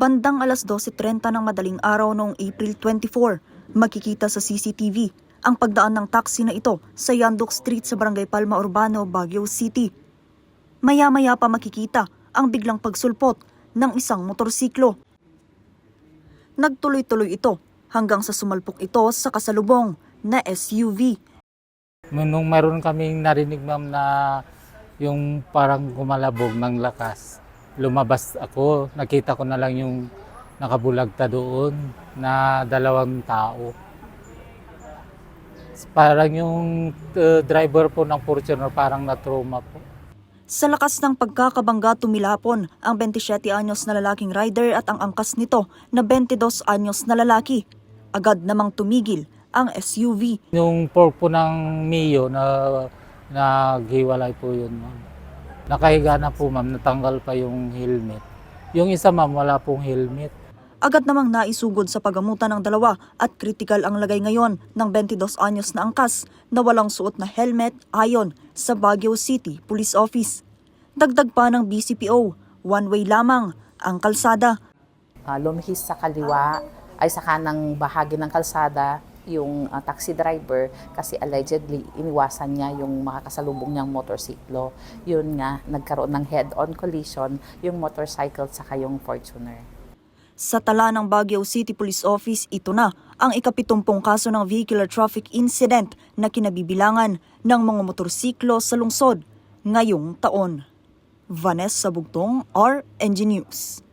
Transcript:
Bandang alas 12.30 ng madaling araw noong April 24, makikita sa CCTV ang pagdaan ng taxi na ito sa Yandok Street sa Barangay Palma Urbano, Baguio City. Maya-maya pa makikita ang biglang pagsulpot ng isang motorsiklo. Nagtuloy-tuloy ito hanggang sa sumalpok ito sa kasalubong na SUV. Nung meron kaming narinig ma'am na yung parang gumalabog ng lakas, lumabas ako, nakita ko na lang yung nakabulagta doon na dalawang tao. Parang yung uh, driver po ng Fortuner parang na-trauma po. Sa lakas ng pagkakabangga tumilapon ang 27 anyos na lalaking rider at ang angkas nito na 22 anyos na lalaki. Agad namang tumigil ang SUV. Yung pork po ng Mio na naghiwalay po yun ma'am. Nakahiga na po ma'am, natanggal pa yung helmet. Yung isa ma'am, wala pong helmet. Agad namang naisugod sa pagamutan ng dalawa at kritikal ang lagay ngayon ng 22 anyos na angkas na walang suot na helmet ayon sa Baguio City Police Office. Dagdag pa ng BCPO, one way lamang ang kalsada uh, lumihis sa kaliwa ay sa kanang bahagi ng kalsada yung uh, taxi driver kasi allegedly iniwasan niya yung makakasalubong niyang motorsiklo. Yun nga, nagkaroon ng head-on collision yung motorcycle sa yung Fortuner. Sa tala ng Baguio City Police Office, ito na ang ikapitumpong kaso ng vehicular traffic incident na kinabibilangan ng mga motorsiklo sa lungsod ngayong taon. Vanessa Bugtong, RNG News.